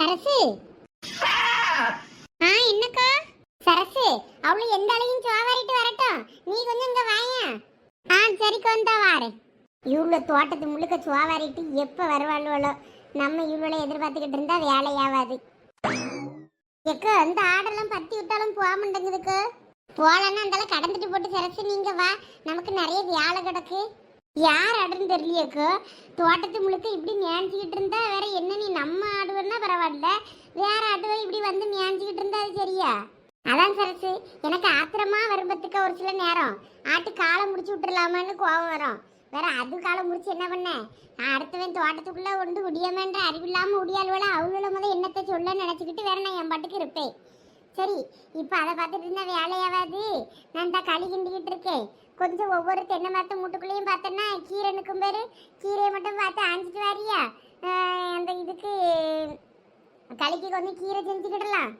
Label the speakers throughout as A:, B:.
A: சரசு. ஆ என்னக்கா? சரசு அவளு எந்த அலையும் சோவாரிட்டு வரட்டும். நீ கொஞ்சம் இங்க வாயா ஆ சரிக்கா வந்தா வாரு இவ்வளோ தோட்டத்து முழுக்க சுவாவாரிட்டு எப்போ வருவாளுவளோ நம்ம இவ்வளோ எதிர்பார்த்துக்கிட்டு இருந்தா வேலையாவாது. எக்கோ அந்த ஆடெல்லாம் பத்தி விட்டாலும் போக மாட்டேங்குதுக்கு. போகலன்னா அந்தால கடந்துட்டு போட்டு சரசு நீங்க வா. நமக்கு நிறைய வேலை கிடக்கு. யார் ஆடுன்னு தெரியலையேக்கோ தோட்டத்து முழுக்க இப்படி நியாஞ்சிக்கிட்டு இருந்தா வேற என்ன நீ நம்ம ஆடுவன்னா பரவாயில்ல. வேற ஆடுவை இப்படி வந்து நியாஞ்சிக்கிட்டு இருந்தா அது சரியா? அதான் சரசு எனக்கு ஆத்திரமா வரும்பத்துக்கு ஒரு சில நேரம். ஆட்டு காலை முடிச்சு விட்டுறலாமான்னு கோபம் வரும். வேற அது காலை முடிச்சு என்ன பண்ண? நான் அடுத்தவன் தோட்டத்துக்குள்ள ஒன்று முடியாமன்ற அறிவில்லாம முடியாளுவல அவளோட முதல் என்னத்தை சொல்ல நினைச்சுக்கிட்டு வேற நான் என் பாட்டுக்கு இருப்பேன். சரி இப்போ அதை பார்த்துட்டு இருந்தா வேலையாவாது? நான் தான் களி கிண்டிக்கிட்டு இருக்கேன். கொஞ்சம் ஒவ்வொரு தென்னை மரத்து மூட்டுக்குள்ளேயும் பார்த்தேன்னா கீரை நிற்கும் பேர். கீரையை மட்டும் பார்த்து ஆஞ்சிட்டு வாரியா? அந்த இதுக்கு களிக்கு கொஞ்சம் கீரை செஞ்சுக்கிடலாம்.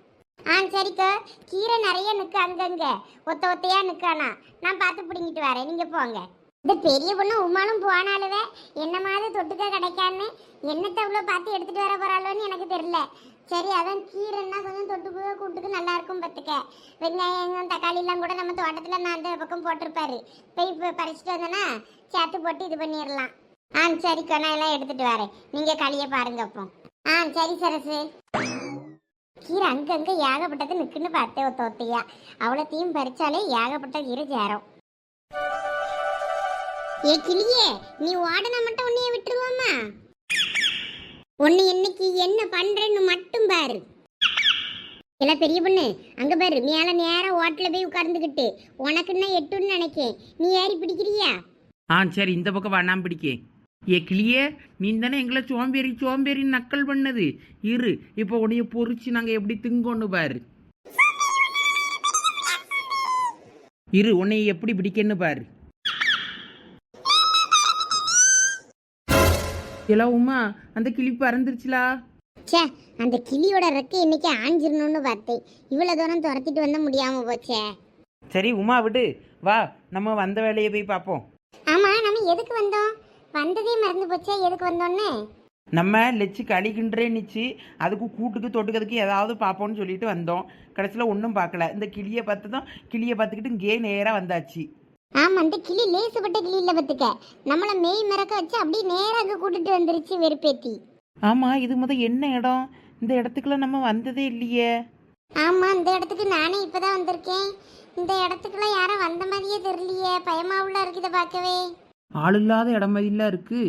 A: ஆ சரிக்கா. கீரை நிறைய நிற்கு அங்கங்கே. ஒத்த ஒத்தையாக நிற்கானா நான் பார்த்து பிடிங்கிட்டு வரேன். நீங்கள் போங்க. இந்த பெரிய பொண்ணு உமாலும் போனாலுவே என்ன மாதிரி தொட்டுக்க கிடைக்கான்னு என்னத்தை அவ்வளோ பார்த்து எடுத்துகிட்டு வர போகிறாளோன்னு எனக்கு தெரியல. சரி அதான் கீரைன்னா கொஞ்சம் தொட்டுக்கு கூட்டுக்கு நல்லா இருக்கும் பார்த்துக்க. வெங்காயம் தக்காளி எல்லாம் கூட நம்ம தோட்டத்தில் நான் அந்த பக்கம் போட்டிருப்பாரு. போய் இப்போ பறிச்சுட்டு வந்தேன்னா சேர்த்து போட்டு இது பண்ணிடலாம். ஆ சரிக்கா நான் எல்லாம் எடுத்துட்டு வரேன். நீங்கள் களியை பாருங்க அப்போ. ஆ சரி சரசு. கீரை அங்கங்க ஏகப்பட்டது நிக்குன்னு பார்த்தேன் ஒத்த ஒத்தையா அவ்வளோத்தையும் பறிச்சாலே ஏகப்பட்ட கீரை சேரும். ஏ கிளியே நீ ஓடனா மட்டும் உன்னைய விட்டுருவோமா? உன்னை இன்னைக்கு என்ன பண்றேன்னு மட்டும் பாரு. எல்லாம் பெரிய பொண்ணு அங்க பாரு மேல நேராக ஓட்டல போய் உட்கார்ந்துகிட்டு உனக்குன்னா எட்டுன்னு நினைக்கேன். நீ ஏறி பிடிக்கிறியா?
B: ஆ சரி இந்த பக்கம் வா நான் ஏ கிளியே நீ தானே எங்களை சோம்பேறி சோம்பேறி நக்கல் பண்ணது. இரு இப்போ உன்னைய பொறிச்சு நாங்கள் எப்படி திங்கோன்னு பாரு. இரு உன்னை எப்படி பிடிக்கன்னு பாரு. எல்லாம் உமா அந்த கிளி பறந்துருச்சுலா?
A: ச்சே அந்த கிளியோட ரெக்கை இன்னைக்கு ஆஞ்சிரணும்னு பார்த்தேன். இவ்வளவு தூரம் துரத்திட்டு வந்த முடியாம போச்சே.
B: சரி உமா விடு. வா நம்ம வந்த வேலையை போய் பார்ப்போம்.
A: ஆமா நம்ம எதுக்கு வந்தோம்? வந்ததே மறந்து போச்சே எதுக்கு வந்தோன்னு?
B: நம்ம லெச்சு களிக்கின்றே நிச்சு அதுக்கு கூட்டுக்கு தொட்டுக்கிறதுக்கு ஏதாவது பார்ப்போம்னு சொல்லிட்டு வந்தோம். கடைசியில் ஒன்றும் பார்க்கல. இந்த கிளியை பார்த்து தான் கிளியை பார்த்துக்கிட்டு இங்கே நேராக வந்தாச்சு.
A: ஆமா அந்த கிளி லேசுப்பட்ட கிளி இல்ல பத்துக்க. நம்மள மேய் மறக்க வச்சு அப்படியே நேரா அங்க கூட்டிட்டு வந்துருச்சு வெறுப்பேத்தி.
B: ஆமாம் இது முத என்ன இடம்? இந்த இடத்துக்குலாம் நம்ம வந்ததே இல்லையே.
A: ஆமா இந்த இடத்துக்கு நானே இப்பதான் வந்திருக்கேன். இந்த இடத்துக்குலாம் யாரும் வந்த மாதிரியே தெரியலையே. பயமா உள்ள இருக்குத பார்க்கவே.
B: ஆள் இல்லாத இடம் மாதிரிலாம் இருக்கு.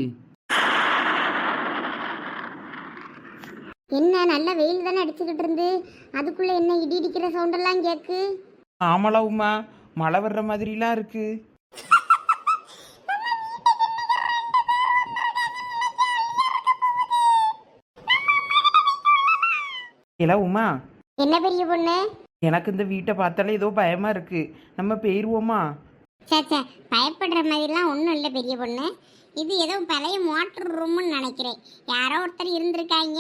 A: என்ன நல்ல வெயில் தானே அடிச்சுக்கிட்டு இருந்து? அதுக்குள்ள என்ன இடி இடிக்கிற சவுண்டெல்லாம் கேக்கு?
B: ஆமாலா உமா. மழை வர்ற மாதிரிலாம் இருக்கு. இல்ல உமா.
A: என்ன பெரிய பொண்ணு?
B: எனக்கு இந்த வீட்டை பார்த்தாலே ஏதோ பயமா இருக்கு. நம்ம போயிருவோமா?
A: பயப்படுற மாதிரிலாம் ஒன்றும் இல்லை பெரிய பொண்ணு. இது ஏதோ பழைய மோட்டர் ரூம்னு நினைக்கிறேன். யாரோ ஒருத்தர் இருந்திருக்காங்க.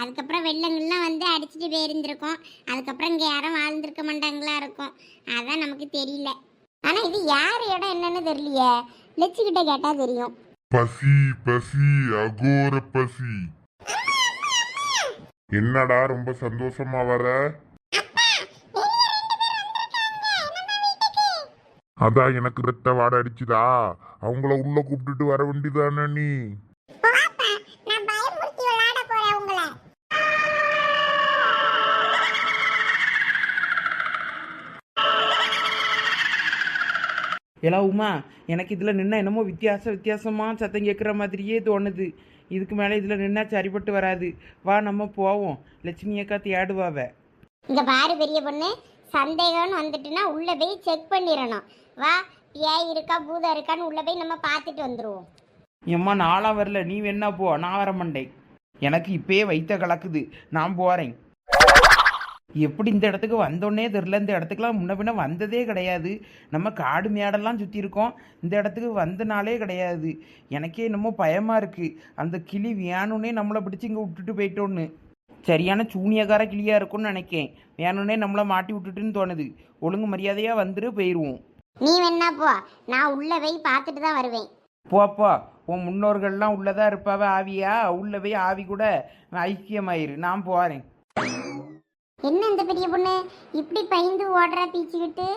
A: அதுக்கப்புறம் வெள்ளங்கள்லாம் வந்து அடிச்சுட்டு போயிருந்திருக்கோம் அதுக்கப்புறம் இங்கே யாரும் வாழ்ந்திருக்க மாட்டாங்களா இருக்கும். அதான் நமக்கு தெரியல. ஆனால் இது யார் இடம் என்னன்னு தெரியலையே. லெச்சுக்கிட்ட கேட்டால் தெரியும்.
C: பசி பசி அகோர பசி. என்னடா ரொம்ப சந்தோஷமா வர? அதான் எனக்கு ரத்த வாடை அடிச்சுதா? அவங்கள உள்ள கூப்பிட்டுட்டு வர வேண்டியதானே நீ?
A: நான் பயமுறுத்தி விளையாட போறேன் உங்களை.
B: ஏலா உமா எனக்கு இதில் நின்னா என்னமோ வித்தியாச வித்தியாசமாக சத்தம் கேட்குற மாதிரியே தோணுது. இதுக்கு மேலே இதில் நின்னா சரிப்பட்டு வராது. வா நம்ம போவோம். லட்சுமி அக்கா தேடுவாவ.
A: இங்க பாரு பெரிய பொண்ணு சந்தேகம்னு வந்துட்டுனா உள்ள போய் செக் பண்ணிடணும். வா பேய் இருக்கா பூதம் இருக்கான்னு உள்ள போய் நம்ம பார்த்துட்டு வந்துருவோம்.
B: எம்மா நாளாக வரல. நீ வேணா போ. நான் வர மாட்டேன். எனக்கு இப்பயே வைத்த கலக்குது. நான் போகிறேன் எப்படி இந்த இடத்துக்கு வந்தோன்னே தெரில இந்த இடத்துக்குலாம் முன்ன பின்ன வந்ததே கிடையாது. நம்ம காடு மேடெல்லாம் சுற்றி இருக்கோம் இந்த இடத்துக்கு வந்தனாலே கிடையாது. எனக்கே என்னமோ பயமாக இருக்குது அந்த கிளி வேணும்னே நம்மளை பிடிச்சி இங்கே விட்டுட்டு போயிட்டோன்னு. சரியான சூனியக்கார கிளியாக இருக்கும்னு நினைக்கேன். வேணும்னே நம்மளை மாட்டி விட்டுட்டுன்னு தோணுது. ஒழுங்கு மரியாதையாக வந்துட்டு போயிடுவோம்
A: நீ வேணா போ. நான் உள்ள போய் பார்த்துட்டு தான் வருவேன்.
B: போப்பா உன் முன்னோர்கள்லாம் உள்ளதா இருப்பாவ ஆவியா? உள்ள போய் ஆவி கூட ஐக்கியமாயிரு. நான் போறேன்.
A: என்ன இந்த பெரிய பொண்ணு? இப்படி பயந்து ஓடுறா பீச்சிக்கிட்டு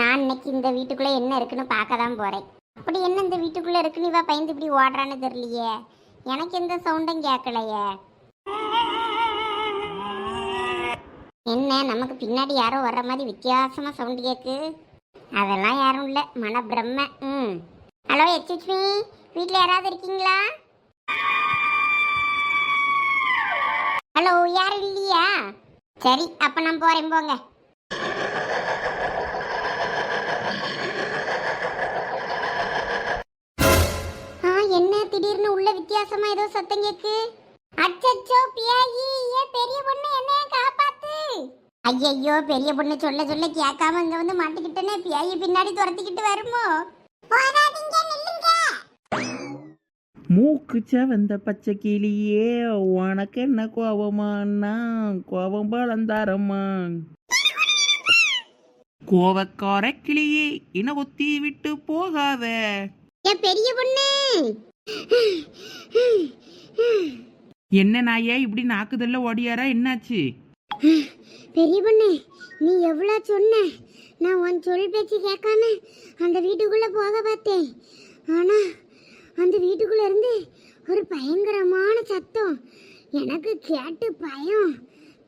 A: நான் இன்னைக்கு இந்த வீட்டுக்குள்ள என்ன இருக்குன்னு பார்க்க தான் போறேன். அப்படி என்ன இந்த வீட்டுக்குள்ள இருக்குன்னு இவ பயந்து இப்படி ஓடுறான்னு தெரியலையே. எனக்கு எந்த சவுண்டும் கேட்கலையே. என்ன நமக்கு பின்னாடி யாரோ வர்ற மாதிரி வித்தியாசமா சவுண்ட் கேக்கு அதெல்லாம் யாரும் இல்லை. மன பிரம்ம ம். ஹலோ எச்எச்மி வீட்டில் யாராவது இருக்கீங்களா? ஹலோ யாரும் இல்லையா? சரி அப்ப நான் போறேன் போங்க. ஆ என்ன திடீர்னு உள்ள வித்தியாசமா ஏதோ சத்தம் கேக்கு? அச்சச்சோ பியாயி ஏ பெரிய பொண்ணு என்ன காப்பாத்து ஐயையோ பெரிய பொண்ணு சொல்ல சொல்ல கேட்காம இங்க வந்து மாட்டிக்கிட்டனே. பியாயி பின்னாடி துரத்திக்கிட்டு வருமோ?
B: மூக்குச்ச வந்த பச்சை கிளியே உனக்கு என்ன கோபமானா கோபம் பழந்தாரம்மா கோவக்கார கிளியே என்ன ஒத்தி விட்டு போகாத.
A: பெரிய பொண்ணு.
B: என்ன நாயே இப்படி நாக்குதல்ல ஓடியாரா? என்னாச்சு?
A: பெரிய பொண்ணு நீ எவ்வளோ சொன்ன? நான் உன் சொல் பேச்சு கேட்காம அந்த வீட்டுக்குள்ளே போக பார்த்தேன். ஆனால் அந்த வீட்டுக்குள்ளே இருந்து ஒரு பயங்கரமான சத்தம். எனக்கு கேட்டு பயம்.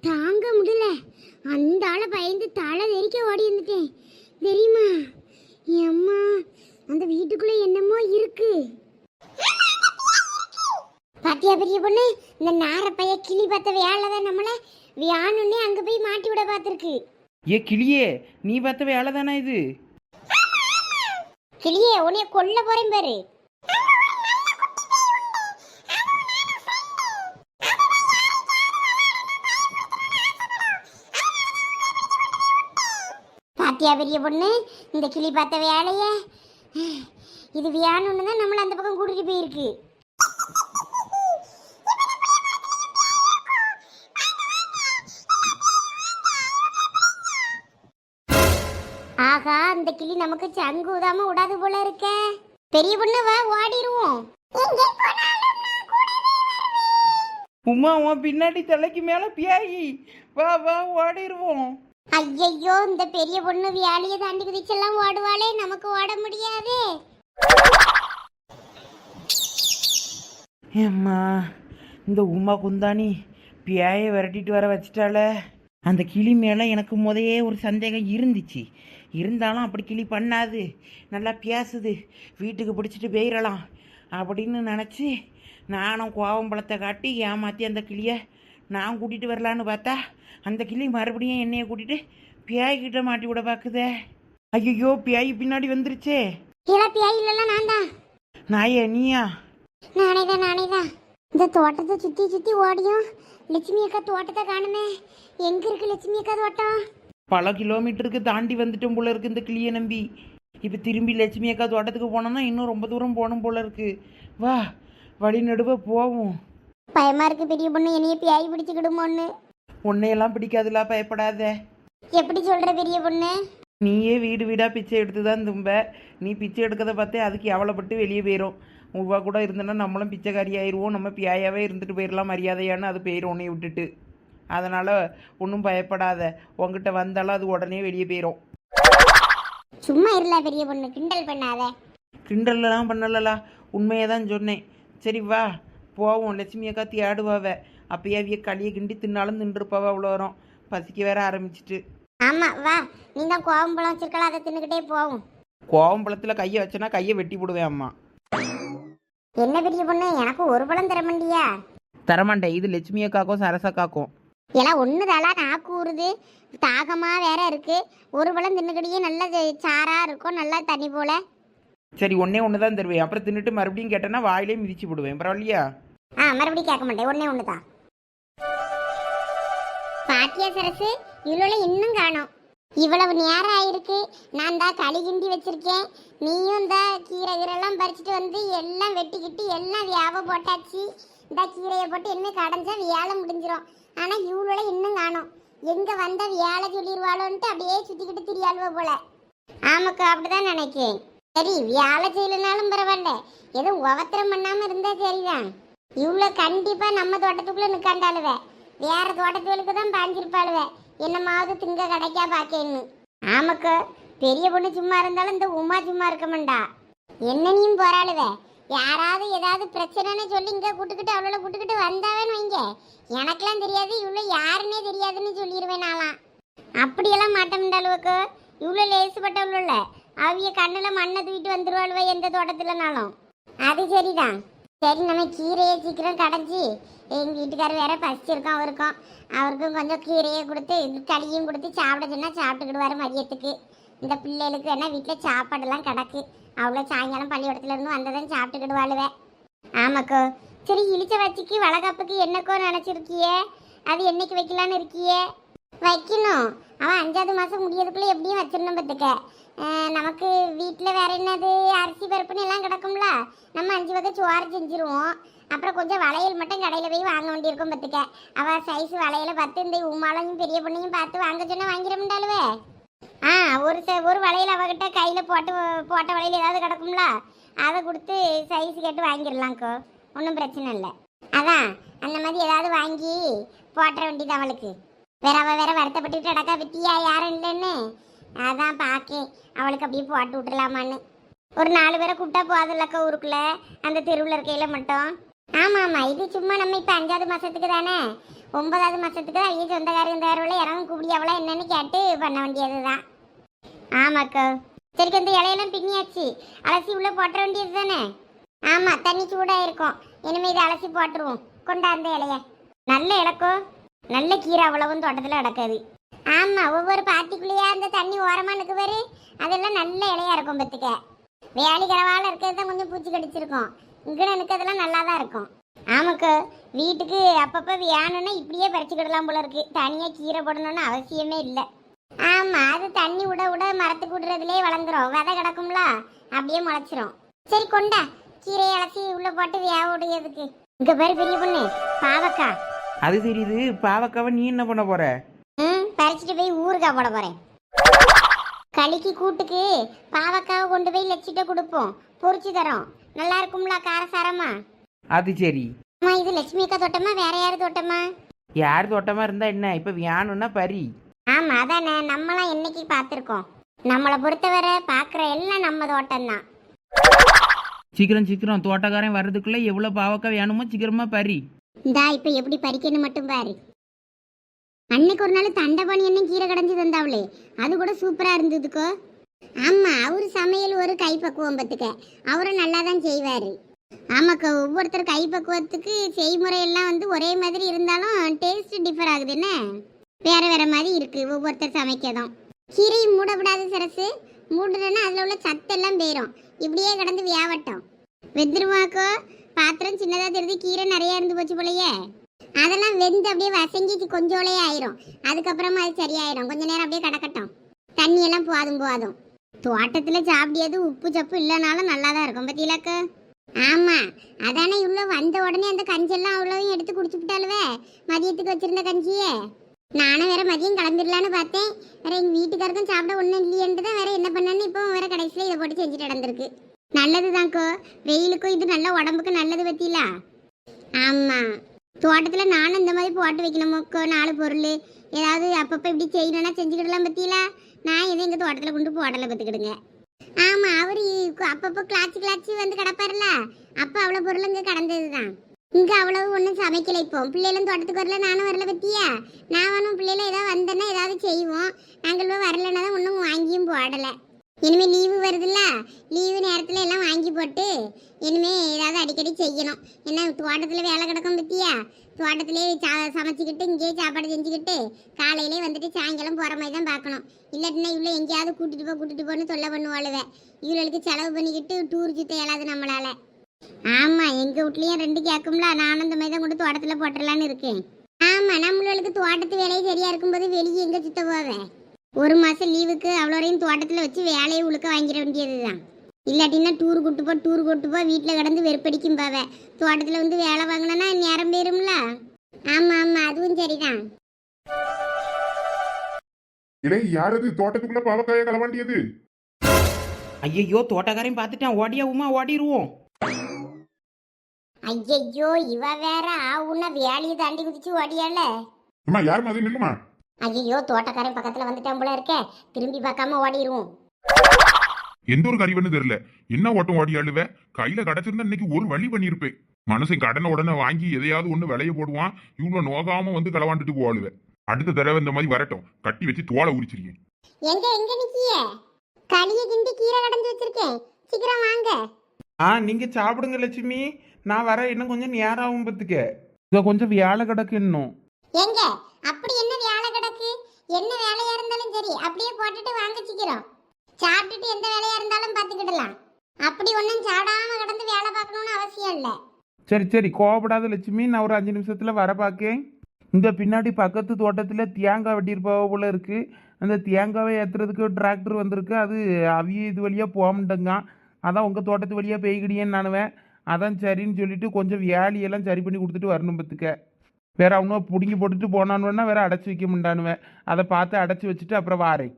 A: தாங்க முடியல. அந்த ஆளை பயந்து தலை தெரிக்க ஓடி இருந்துட்டேன். தெரியுமா? என் அம்மா அந்த வீட்டுக்குள்ளே என்னமோ இருக்கு. பாத்தியா பெரிய பொண்ணு இந்த நாரப்பைய கிளி பார்த்த வேலை தான் நம்மளை வியானுன்னே அங்க போய் மாட்டி விட பார்த்துருக்கு.
B: ஏ கிளியே நீ பார்த்த வேலை தானே இது?
A: கிளியே உன்னைய கொல்ல போறேன் பாரு. பாத்தியா பெரிய பொண்ணு இந்த கிளி பார்த்த வேலைய? இது வியானுன்னு தான் நம்மள அந்த பக்கம் கூட்டிட்டு போயிருக்கு. கிளி நமக்கு சங்கு ஊதாம விடாது போல இருக்க. பெரிய பொண்ணு வா ஓடிடுவோம்.
B: உமா உன் பின்னாடி தலைக்கு மேல பியாயி. வா வா ஓடிடுவோம்.
A: ஐயையோ இந்த பெரிய பொண்ணு வியாழிய தாண்டி குதிச்செல்லாம் ஓடுவாளே. நமக்கு ஓட முடியாதே.
B: ஏம்மா இந்த உமா குந்தாணி பியாயை விரட்டிட்டு வர வச்சிட்டால அந்த கிளி மேலே எனக்கு முதையே ஒரு சந்தேகம் இருந்துச்சு. இருந்தாலும் அப்படி கிளி பண்ணாது. நல்லா பேசுது. வீட்டுக்கு பிடிச்சிட்டு போயிடலாம் அப்படின்னு நினச்சி நானும் கோவம்பழத்தை காட்டி ஏமாற்றி அந்த கிளியை நான் கூட்டிகிட்டு வரலான்னு பார்த்தா அந்த கிளி மறுபடியும் என்னைய கூட்டிகிட்டு பியாய்கிட்ட மாட்டி விட பார்க்குதே ஐயோ பியாய் பின்னாடி வந்துருச்சே.
A: இழப்பியா இல்லைல்ல நான் தான்.
B: நாயே நீயா?
A: நானே தான் நானே தான். இந்த தோட்டத்தை சுத்தி சுத்தி ஓடியும். லட்சுமி அக்கா தோட்டத்தை காணுமே. எங்க இருக்கு லட்சுமி அக்கா தோட்டம்?
B: பல கிலோமீட்டருக்கு தாண்டி வந்துட்டோம் போல இருக்கு இந்த கிளியை நம்பி. இப்போ திரும்பி லட்சுமி அக்கா தோட்டத்துக்கு போனோம்னா இன்னும் ரொம்ப தூரம் போகணும் போல இருக்கு. வா வழி நடுவ போவோம்.
A: பயமா இருக்கு பெரிய பொண்ணு என்னைய பியாய் பிடிச்சுக்கிடுமோன்னு.
B: உன்னையெல்லாம் பிடிக்காதுல பயப்படாத.
A: எப்படி சொல்ற பெரிய பொண்ணு?
B: நீயே வீடு வீடாக பிச்சை எடுத்து தான் தும்ப. நீ பிச்சை எடுக்கிறத பார்த்தே அதுக்கு எவ்வளோப்பட்டு வெளியே போயிடும் உவா கூட இருந்தோன்னா நம்மளும் பிச்சைக்காரி ஆயிடுவோம் நம்ம பியாயாவே இருந்துட்டு போயிடலாம் மரியாதையான்னு அது போயிடும் உன்னை விட்டுட்டு. அதனால் ஒன்றும் பயப்படாத. உங்ககிட்ட வந்தாலும் அது உடனே வெளியே போயிடும்
A: சும்மா இருல பெரிய பொண்ணு கிண்டல் பண்ணாத.
B: கிண்டல்லாம் பண்ணலலா. உண்மையை தான் சொன்னேன். சரி வா போவோம். லட்சுமி அக்கா தேடுவாவ அப்பயே அவிய களியை கிண்டி தின்னாலும் தின்றுப்பாவ அவ்வளோ வரும். பசிக்க வேற ஆரம்பிச்சிட்டு.
A: ஆமா வா. நீ தான் கோவம்பழம் வச்சிருக்கலாம் அதை தின்னுக்கிட்டே போவோம்.
B: கோவம்பழத்தில் கையை வச்சேன்னா கையை வெட்டி போடுவேன் அம்மா.
A: என்ன பெரிய பொண்ணு எனக்கு ஒரு பழம் தர மாட்டியா?
B: தரமாட்டேன். இது லட்சுமி அக்காக்கும் சரசக்காக்கும்.
A: எல்லாம் ஒன்று தாளா நாக்கு ஊறுது தாகமாக வேற இருக்கு. ஒரு பழம் தின்னுக்கிட்டே நல்ல ஜ- சாரா இருக்கும். நல்லா தண்ணி போல.
B: சரி ஒன்னே ஒன்று தான் தருவேன். அப்புறம் தின்னுட்டு மறுபடியும் கேட்டேன்னா வாயிலே மிதிச்சு போடுவேன் பரவாயில்லையா?
A: ஆ மறுபடியும் கேட்க மாட்டேன். ஒண்ணே ஒன்று தான் பாத்தியா சரசு? இவ்வளோ இன்னும் காணோம். இவ்வளவு நேரம் ஆயிருக்கு. நான் தான் களி கிண்டி வச்சிருக்கேன். நீயும் இந்த கீரை கீரைலாம் பறிச்சுட்டு வந்து எல்லாம் வெட்டிக்கிட்டு எல்லாம் வியாப போட்டாச்சு. இந்த கீரையை போட்டு என்ன கடைஞ்சா வேலை முடிஞ்சிரும். ஆனால் இவ்வளோ இன்னும் காணோம். எங்கே வந்த வேலை சொல்லிடுவாளோன்ட்டு அப்படியே சுற்றிக்கிட்டு திரியாளுவ போல. ஆமாக்கா அப்படிதான் நினைக்கேன் சரி வேலை செய்யலனாலும் பரவாயில்ல. ஏதோ உவத்திரம் பண்ணாமல் இருந்தால் சரிதான். இவ்வளோ கண்டிப்பாக நம்ம தோட்டத்துக்குள்ளே நிக்காண்டாளுவ. வேற தோட்டத்துகளுக்கு தான் பாஞ்சிருப்பாளுவ. என்னமாவது திங்க கிடைக்கா பார்க்கேன்னு ஆமாக்கா பெரிய பொண்ணு சும்மா இருந்தாலும் இந்த உமா சும்மா இருக்க மாட்டா. என்னனையும் போராளுவேன் யாராவது ஏதாவது பிரச்சனைன்னு சொல்லி இங்கே கூட்டுக்கிட்டு அவளோட கூட்டுக்கிட்டு வந்தாவேன்னு வைங்க. எனக்கெல்லாம் தெரியாது இவ்வளோ யாருன்னே தெரியாதுன்னு சொல்லிடுவேன் நான்லாம். அப்படியெல்லாம் மாட்டோம்டாளுவக்கு இவ்வளோ லேசுப்பட்டவள அவிய கண்ணில் மண்ணை தூக்கிட்டு வந்துருவாளுவ எந்த தோட்டத்துலனாலும் அது சரிதான். சரி நம்ம கீரையை சீக்கிரம் கடைஞ்சி எங்கள் வீட்டுக்காரர் வேற பசிச்சிருக்கோம் அவருக்கும். அவருக்கும் கொஞ்சம் கீரையை கொடுத்து இது களியும் கொடுத்து சாப்பிட சொன்னால் சாப்பிட்டுக்கிடுவாரு மதியத்துக்கு. இந்த பிள்ளைகளுக்கு வேணால் வீட்டில் சாப்பாடெல்லாம் கிடக்கு. அவ்வளோ சாயங்காலம் பள்ளிக்கூடத்துல இருந்து வந்ததும் சாப்பிட்டுக்கிடுவாளுவே ஆமாக்கோ. சரி இழிச்ச வச்சிக்கு வளகாப்புக்கு என்னக்கோ நினச்சிருக்கியே? அது என்னைக்கு வைக்கலான்னு இருக்கியே? வைக்கணும். அவன் அஞ்சாவது மாதம் முடியறதுக்குள்ளே எப்படியும் வச்சிடணும் பார்த்துக்க. நமக்கு வீட்டில் வேற என்னது? அரிசி பருப்புன்னு எல்லாம் கிடக்கும்ல. நம்ம அஞ்சு வகை சோறு செஞ்சுருவோம். அப்புறம் கொஞ்சம் வளையல் மட்டும் கடையில் போய் வாங்க வேண்டியிருக்கும் பார்த்துக்க. அவள் சைஸ் வளையலை பார்த்து இந்த உமாளையும் பெரிய பொண்ணையும் பார்த்து வாங்க சொன்னால் வாங்கிட முடியாளுவே ஆ ஒரு ச- ஒரு வளையல் அவகிட்ட கையில் போட்டு போட்ட வளையல் ஏதாவது கிடக்கும்ல அதை கொடுத்து சைஸ் கேட்டு வாங்கிடலாம்க்கோ. ஒன்றும் பிரச்சனை இல்லை. அதான் அந்த மாதிரி ஏதாவது வாங்கி போட்டுற வேண்டியது அவளுக்கு. வேற அவள் வேற வருத்தப்பட்டுட்டு அடக்கா வித்தியா யாரும் இல்லைன்னு? அதான் பார்க்கேன் அவளுக்கு அப்படியே போட்டு விட்டுலாமான்னு ஒரு நாலு பேரை கூப்பிட்டா போதில்லக்கா ஊருக்குள்ள அந்த தெருவில் இருக்கையில் மட்டும். ஆமாம் ஆமாம் இது சும்மா நம்ம இப்போ அஞ்சாவது மாதத்துக்கு தானே? ஒன்பதாவது மாதத்துக்கு ஐயோ சொந்தக்காரங்க தேர்வில் இறங்கும் கூப்பிடி அவ்வளோ என்னன்னு கேட்டு பண்ண வேண்டியது தான் ஆமாக்கா. சரிக்கு இந்த இலையெல்லாம் பின்னியாச்சு. அலசி உள்ளே போட்ட வேண்டியது தானே? ஆமாம் தண்ணி சூடாக இருக்கும் இனிமே இதை அலசி போட்டுருவோம். கொண்டாந்த இலைய. நல்ல இலக்கோ? நல்ல கீரை அவ்வளவும் தோட்டத்தில் கிடக்காது. ஆமாம் ஒவ்வொரு பாத்திக்குள்ளேயே அந்த தண்ணி ஓரமாக நிற்குவாரு அதெல்லாம் நல்ல இலையா இருக்கும் பத்துக்க வேலி கரவால இருக்கிறது தான் கொஞ்சம் பூச்சி கடிச்சிருக்கும். இங்கே நிற்கிறதெல்லாம் நல்லா தான் இருக்கும். ஆமாக்கா வீட்டுக்கு அப்பப்போ வேணும்னா இப்படியே பறிச்சுக்கிடலாம் போல இருக்கு. தனியாக கீரை போடணும்னு அவசியமே இல்லை. ஆமாம் அது தண்ணி விட விட மரத்துக்கு விடுறதுலே வளர்ந்துரும். விதை கிடக்கும்ல அப்படியே முளைச்சிரும். சரி கொண்டா. கீரையை அலசி உள்ளே போட்டு வேக விடுறதுக்கு. இங்கே பேர் பெரிய பொண்ணு. பாவக்கா.
B: அது தெரியுது. பாவக்காவை நீ என்ன பண்ண போற?
A: ம் பறிச்சுட்டு போய் ஊறுகாய் போட போகிறேன் களிக்கு கூட்டுக்கு பாவக்காவை கொண்டு போய் லட்சிட்ட கொடுப்போம். பொரிச்சு தரோம். நல்லா இருக்கும்ல காரசாரமா?
B: அது சரி.
A: அம்மா இது லட்சுமி அக்கா தோட்டமா? வேற யாரு தோட்டமா?
B: யார் தோட்டமா இருந்தா என்ன? இப்ப வேணும்னா பரி
A: ஆமா அதானே. நம்மளாம் என்னைக்கு பார்த்துருக்கோம்? நம்மளை பொறுத்தவரை பார்க்குற எல்லாம் நம்ம தோட்டம் தான்
B: சீக்கிரம் சீக்கிரம். தோட்டக்காரன் வர்றதுக்குள்ள எவ்வளவு பாவக்காய் வேணுமோ சீக்கிரமா பரி
A: இந்தா இப்போ எப்படி பறிக்கணும் மட்டும் பாரு. அன்னைக்கு ஒரு நாள் தண்டபாணி என்ன கீரை கடைஞ்சி தந்தாவளே. அது கூட சூப்பரா இருந்ததுக்கோ? ஆமா அவரு சமையல் ஒரு கைப்பக்குவம் பத்துக்க. அவரும் நல்லா தான் செய்வாரு. ஆமாக்கா ஒவ்வொருத்தர் கைப்பக்குவத்துக்கு செய்முறை எல்லாம் வந்து ஒரே மாதிரி இருந்தாலும் டேஸ்ட் டிஃபர் ஆகுது என்ன? வேற வேற மாதிரி இருக்கு. ஒவ்வொருத்தர் சமைக்கதும் கீரை மூட சரசு. மூடுறேன்னா அதில் உள்ள சத்தெல்லாம் போயிடும் இப்படியே கிடந்து வியாவட்டும் வெந்துருமாக்கோ பாத்திரம் சின்னதா தெரிஞ்சு கீரை நிறைய இருந்து போச்சு போலயே. அதெல்லாம் வெந்து அப்படியே வசங்கி கொஞ்சோலே ஆயிரும். அதுக்கப்புறமா அது சரியாயிரும். கொஞ்ச நேரம் அப்படியே கிடக்கட்டும். தண்ணி எல்லாம் போதும் போதும். தோட்டத்துல சாப்பிடியது உப்பு சப்பு இல்லைனாலும் நல்லா தான் இருக்கும் பத்தியிலக்கு ஆமா. அதானே இவ்வளோ வந்த உடனே அந்த கஞ்செல்லாம் அவ்வளோவும் எடுத்து குடிச்சு விட்டாலுவே மதியத்துக்கு வச்சிருந்த கஞ்சியே? நானும் வேற மதியம் கிளம்பிடலான்னு பார்த்தேன். வேற எங்க வீட்டுக்காரருக்கும் சாப்பிட ஒன்றும் இல்லையன்ட்டு தான் வேற என்ன பண்ணேன்னு இப்போ வேற கடைசியில் இதை போட்டு செஞ்சுட்டு நடந்திருக்கு. நல்லதுதான்க்கோ. வெயிலுக்கும் இது நல்ல உடம்புக்கு நல்லது பத்திலா ஆமா. தோட்டத்துல நானும் இந்த மாதிரி போட்டு வைக்கணுமோக்கோ நாலு பொருள். ஏதாவது அப்பப்போ இப்படி செய்யணும்னா செஞ்சுக்கிடலாம் பத்திலா நான் எதுவும் எங்க தோட்டத்துல கொண்டு போடலை பத்துக்கிடுங்க ஆமா அவர் அப்பப்போ கிளாச்சி கிளாச்சி வந்து கிடப்பாருல. அப்போ அவ்வளோ பொருள் இங்கே கடந்தது தான் இங்கே அவ்வளவு ஒன்றும் சமைக்கல இப்போ. பிள்ளைகளும் தோட்டத்துக்கு வரல நானும் வரல பத்தியா? நான் வேணும் பிள்ளைல ஏதாவது வந்தேன்னா ஏதாவது செய்வோம். நாங்களும் வரலன்னா தான் ஒன்றும் வாங்கியும் போடலை. இனிமே லீவு வருதுல்ல? லீவு நேரத்தில் எல்லாம் வாங்கி போட்டு இனிமே ஏதாவது அடிக்கடி செய்யணும். என்ன தோட்டத்தில் வேலை கிடக்கும் பத்தியா? தோட்டத்திலே சா சமைச்சிக்கிட்டு இங்கேயே சாப்பாடு செஞ்சுக்கிட்டு காலையிலே வந்துட்டு சாயங்காலம் போகிற மாதிரி தான் பார்க்கணும். இல்லாட்டினா இவ்வளோ எங்கேயாவது கூட்டிட்டு போ கூட்டிட்டு போன்னு தொல்லை பண்ணுவாளுவே. இவளுக்கு செலவு பண்ணிக்கிட்டு டூர் சுத்த இயலாது நம்மளால. ஆமாம் எங்கள் வீட்லேயும் ரெண்டு கேட்கும்ல நானும் இந்த மாதிரி தான் கொண்டு தோட்டத்தில் போட்டுடலான்னு இருக்கேன். ஆமாம் நம்மளுக்கு தோட்டத்து வேலையே சரியாக இருக்கும்போது வெளியே எங்கே சுத்த போவேன் ஒரு மாசம் லீவுக்கு அவ்வளோரையும் தோட்டத்தில் வச்சு வேலையை உழுக்க வாங்கிட வேண்டியது தான் இல்லாட்டினா டூர் கூட்டு போ டூர் கூட்டு போ வீட்டில் கிடந்து வெறுப்படிக்கும் பாவ. தோட்டத்தில் வந்து வேலை வாங்கினா நேரம் போயிரும்ல? ஆமாம் ஆமாம் அதுவும் சரிதான்.
C: இலே யாரது தோட்டத்துக்குள்ள பாவக்காய களவாண்டியது
B: ஐயையோ தோட்டக்காரையும் பார்த்துட்டான். ஓடியா உமா ஓடிடுவோம்
A: ஐயையோ இவ வேற ஆவுன்னா வேலையை தாண்டி குதிச்சு ஓடியால
C: அம்மா யாரும்மா அது நில்லுமா?
A: ஐயையோ தோட்டக்காரன் பக்கத்துல வந்துட்டான் போல இருக்க. திரும்பி பார்க்காம ஓடிடுவோம்
C: எந்த ஒரு கறிவன்னு தெரியல. என்ன ஓட்டம் ஓடி அழுவ கையில கிடைச்சிருந்தா இன்னைக்கு ஒரு வழி பண்ணிருப்பேன் மனுஷன் கடனை உடனே வாங்கி எதையாவது ஒண்ணு விலைய போடுவான். இவ்வளவு நோகாம வந்து களவாண்டுட்டு போவாளுவ. அடுத்த தடவை இந்த மாதிரி வரட்டும். கட்டி வச்சு தோலை உரிச்சிருக்கேன்.
A: எங்க எங்க நிக்கிய? களிய கிண்டி கீரை கடைஞ்சு வச்சிருக்கேன். சீக்கிரம் வாங்க.
B: ஆ நீங்க சாப்பிடுங்க லட்சுமி. நான் வர இன்னும் கொஞ்சம் நேரம் ஆகும் பத்துக்க. இதை கொஞ்சம் வேலை கிடக்கு இன்னும்.
A: எங்க? அப்படி என்ன வேலை கிடக்கு? என்ன வேலையா இருந்தாலும் சரி அப்படியே போட்டுட்டு வாங்க சீக்கிரம். சாப்பிட்டுட்டு எந்த வேலையா இருந்தாலும் பார்த்துக்கிடலாம். அப்படி ஒன்றும் சாடாம கிடந்து வேலை பார்க்கணும்னு அவசியம் இல்லை.
B: சரி சரி கோவப்படாத லட்சுமி நான் ஒரு அஞ்சு நிமிஷத்துல வர பார்க்கேன். இந்த பின்னாடி பக்கத்து தோட்டத்தில் தேங்காய் வெட்டியிருப்பாவ போல இருக்கு. அந்த தேங்காவை ஏற்றுறதுக்கு டிராக்டர் வந்திருக்கு. அது அவிய இது வழியாக போக மாட்டேங்க அதான் உங்கள் தோட்டத்து வழியாக பெய்கிடியேன்னு நானுவேன். அதான் சரின்னு சொல்லிட்டு கொஞ்சம் வேலையெல்லாம் சரி பண்ணி கொடுத்துட்டு வரணும் பத்துக்க. வேற அவனும் பிடுங்கி போட்டுட்டு போனானுன்னா வேற அடைச்சி வைக்க முண்டானுவேன் அதை பார்த்து அடைச்சி வச்சுட்டு அப்புறம் வாரேன்.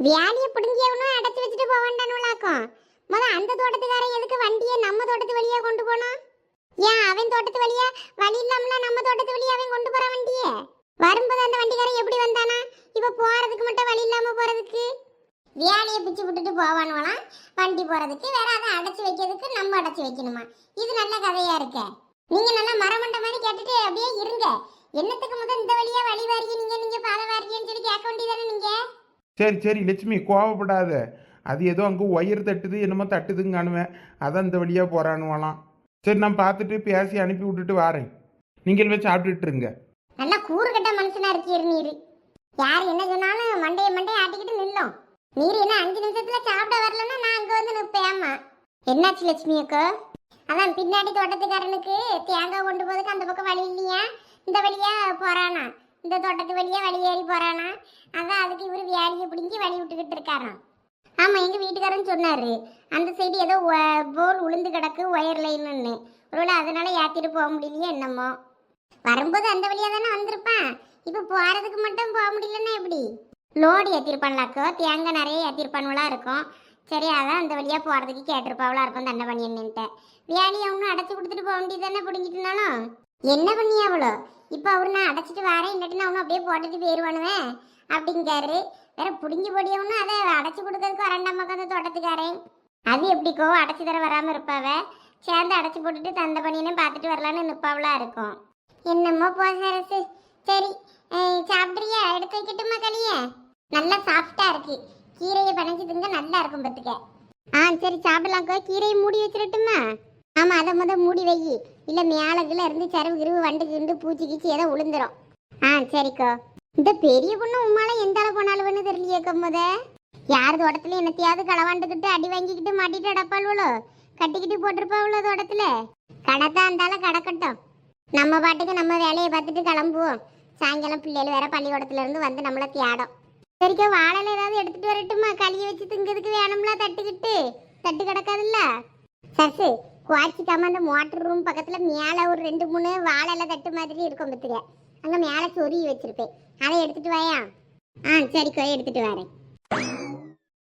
A: வேலையை பிடுங்கியவனும் அடைச்சு வச்சுட்டு போக வேண்டானுலாக்கும் முத அந்த தோட்டத்துக்காரன் எதுக்கு வண்டியை நம்ம தோட்டத்து வழியா கொண்டு போனோம் ஏன் அவன் தோட்டத்து வழியா? வழி இல்லாமல நம்ம தோட்டத்து வழியா அவன் கொண்டு போற வண்டியே? வரும்போது அந்த வண்டிக்காரன் எப்படி வந்தானா? இப்ப போறதுக்கு மட்டும் வழி இல்லாம போறதுக்கு. வேலையை பிச்சு விட்டுட்டு போவானுவலாம் வண்டி போறதுக்கு வேற அதை அடைச்சு வைக்கிறதுக்கு நம்ம அடைச்சு வைக்கணுமா? இது நல்ல கதையா இருக்க. நீங்க நல்லா மரமண்ட மாதிரி கேட்டுட்டு அப்படியே இருங்க. என்னத்துக்கு முதல் இந்த வழியா வழி வாரியே நீங்க நீங்க பாதை வாரியன்னு சொல்லி கேட்க வேண்டியதானே நீங்க?
B: சரி சரி லட்சுமி கோவப்படாத. அது ஏதோ அங்கே ஒயர் தட்டுது என்னமோ தட்டுதுங்கானுவேன் அதான் இந்த வழியாக போகிறானுவலாம் சரி நான் பார்த்துட்டு பேசி அனுப்பி விட்டுட்டு வாரேன். நீங்கள் போய் சாப்பிட்டுட்டு இருங்க.
A: நல்லா கூறுகட்ட மனுஷனா இருக்கீர் நீர். யார் என்ன சொன்னாலும் மண்டைய மண்டைய ஆட்டிக்கிட்டு நில்லும். நீர் என்ன அஞ்சு நிமிஷத்துல சாப்பிட வரலன்னா நான் அங்க வந்து நிற்பேம்மா என்னாச்சு லட்சுமி அக்கா? அதான் பின்னாடி தோட்டத்துக்காரனுக்கு தேங்காய் கொண்டு போதுக்கு அந்த பக்கம் வழி இல்லையா? இந்த வழியா போறானா? இந்த தோட்டத்து வழியா வழி ஏறி போறானா? அதான் அதுக்கு இவரு வேலையை பிடிங்கி வழி விட்டுக்கிட்டு இருக்காராம். ஆமா எங்க வீட்டுக்காரன் சொன்னாரு. அந்த சைடு ஏதோ ஒ- போல் உளுந்து கிடக்கு ஒயர் லைன்னு ஒருவேளை அதனால ஏத்திட்டு போக முடியலையே என்னமோ. வரும்போது அந்த வழியா தானே வந்திருப்பான். இப்போ போறதுக்கு மட்டும் போக முடியலன்னா எப்படி? லோடு ஏற்றிருப்பான்லாக்கோ தேங்காய் நிறைய ஏற்றிருப்பானுவலா இருக்கும். சரி அதான் அந்த வழியாக போகிறதுக்கு கேட்டிருப்பாவளா இருக்கும். தண்டை பண்ணி என்னன்ட்டு. வேலையை அவனும் அடைச்சி கொடுத்துட்டு போக வேண்டியது தானே பிடிங்கிட்டுனாலும்? என்ன பண்ணி அவ்வளோ இப்போ அவர் நான் அடைச்சிட்டு வரேன். இல்லாட்டி நான் அவனும் அப்படியே போட்டுட்டு போயிடுவானுவேன் அப்படிங்காரு. வேற புடிங்கி பொடியவனும் அதை அடைச்சி கொடுக்கறதுக்கு வரண்டாம அந்த தோட்டத்துக்காரன் அது எப்படிக்கோ அடைச்சி தர வராமல் இருப்பாவ. சேர்ந்து அடைச்சி போட்டுட்டு தந்த பண்ணினே பார்த்துட்டு வரலான்னு நிற்பாவளா இருக்கும். என்னமோ போ சரசு. சரி சாப்பிட்றியா? எடுத்து வைக்கட்டுமா களிய? நல்லா சாஃப்டா இருக்கு. கீரையை பனைஞ்சு திங்க நல்லா இருக்கும் பத்துக்க ஆ சரி சாப்பிடலாக்கோ கீரையை மூடி வச்சிடட்டுமா? ஆமா அதை முத மூடி வை. இல்ல மேலகுல இருந்து சரவு கிருவு வண்டு கிண்டு பூச்சி கீச்சி ஏதோ உளுந்துரும். ஆ சரிக்கோ இந்த பெரிய பொண்ணு உமால எந்த அளவு போனாலும்னு தெரியலையே முத. யார் தோட்டத்துல என்னத்தையாவது களவாண்டுக்கிட்டு அடி வாங்கிக்கிட்டு மாட்டிட்டு அடப்பாள்வளோ கட்டிக்கிட்டு போட்டிருப்பாவளோ தோட்டத்துல? கடத்தா இருந்தாலும் கடக்கட்டும். நம்ம பாட்டுக்கு நம்ம வேலையை பார்த்துட்டு கிளம்புவோம். சாயங்காலம் பிள்ளைகள் வேற பள்ளிக்கூடத்துல இருந்து வந்து நம்மளை தேடும். சரிக்கா வாழையில ஏதாவது எடுத்துட்டு வரட்டுமா? களியை வச்சு திங்கிறதுக்கு வேணும்ல தட்டுக்கிட்டு? தட்டு கிடக்காதுல்ல? சசு குவாச்சிக்காம அந்த மோட்டர் ரூம் பக்கத்துல மேல ஒரு ரெண்டு மூணு வாழையில தட்டு மாதிரி இருக்கும் பத்துக்க. அங்க மேல சொருகி வச்சிருப்பேன். அதை எடுத்துட்டு வாயா? ஆ சரிக்கா எடுத்துட்டு வரேன்.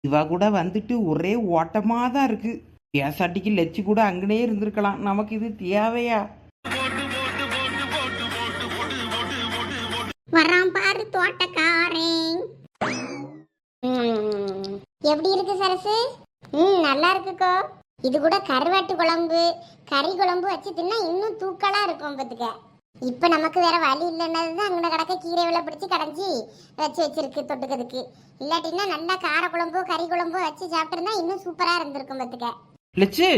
B: இவா கூட வந்துட்டு ஒரே ஓட்டமாக தான் இருக்கு. ஏசாட்டிக்கு லட்சி கூட அங்கனே இருந்திருக்கலாம். நமக்கு இது தேவையா?
A: தோட்டக்காரன் எப்படி இருக்கு சரசு? ம் நல்லா இருக்குக்கோ. இது கூட கருவாட்டு குழம்பு. கறி குழம்பு வச்சு தின்னா இன்னும் தூக்கலா இருக்கும் பத்துக்க. இப்ப நமக்கு வேற வழி இல்லைன்னதுதான் அங்கே கிடக்க கீரை விலை பிடிச்சி கடைஞ்சி வச்சு வச்சிருக்கு தொட்டுக்கிறதுக்கு. இல்லாட்டின்னா நல்லா கார குழம்பு கறி குழம்பு வச்சு சாப்பிட்டுருந்தா இன்னும் சூப்பரா இருந்திருக்கும் பத்துக்க.
B: லட்சு